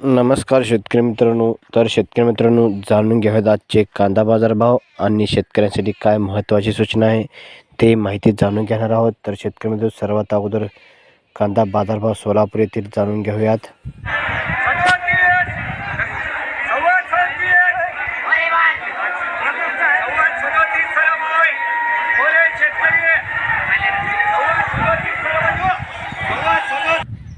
नमस्कार शेतकरी मित्रांनो. तर शेतकरी मित्रांनो जाणून घ्याव्यात आजचे कांदा बाजार भाव आणि शेतकऱ्यांसाठी काय महत्त्वाची सूचना आहे ते माहिती जाणून घेणार आहोत. तर शेतकरी मित्र सर्वात अगोदर कांदा बाजारभाव सोलापूर येथील जाणून घेऊयात.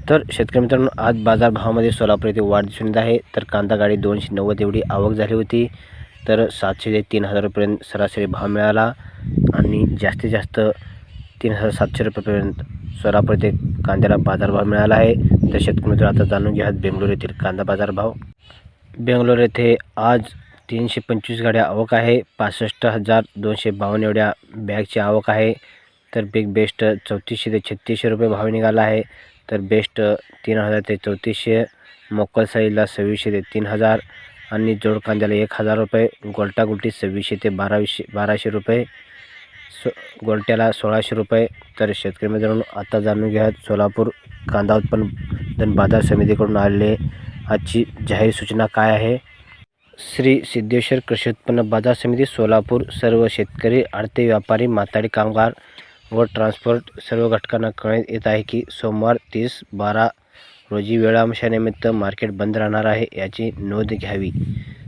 तर शेतकरी मित्रांनो आज बाजारभावामध्ये सोलापूर येथे वाढ दिसून येत आहे. तर कांदा गाडी दोनशे नव्वद एवढी आवक झाली होती. तर सातशे ते तीन हजार रुपयेपर्यंत सरासरी भाव मिळाला आणि जास्तीत जास्त तीन हजार सातशे रुपयेपर्यंत सोलापूर येथे कांद्याला बाजारभाव मिळाला आहे. तर शेतकरी मित्र आता जाणून घ्या बेंगलोर येथील कांदा बाजारभाव. बेंगलोर येथे आज तीनशे पंचवीस गाड्या आवक आहे. पासष्ट हजार दोनशे बावन्न एवढ्या बॅगची आवक आहे. तर बिग बेस्ट चौतीसशे ते छत्तीसशे रुपये भाव निघाला आहे. तर बेस्ट तीन हजार ते चौतीसशे. मोकलसाईला सव्वीसशे ते तीन हजार. आणि जोड कांद्याला एक हजार रुपये. गोलटागुलटी सव्वीसशे ते बारावीसशे बाराशे रुपये. सो गोल्ट्याला सोळाशे रुपये. तर शेतकरी मित्रांनो आता जाणून घ्या सोलापूर कांदा उत्पन्न बाजार समितीकडून आलेले आजची जाहीर सूचना काय आहे? श्री सिद्धेश्वर कृषी उत्पन्न बाजार समिती सोलापूर. सर्व शेतकरी आडते व्यापारी माथाडी कामगार व ट्रान्सपोर्ट सर्व घटकांना कळण्यात येत आहे की सोमवार तीस बारा रोजी वेळांशानिमित्त मार्केट बंद राहणार आहे याची नोंद घ्यावी.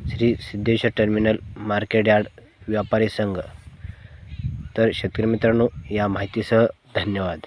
Shri Siddheshwar terminal market yard व्यापारी संघ. तर शेतकरी मित्रांनो या माहितीसह धन्यवाद.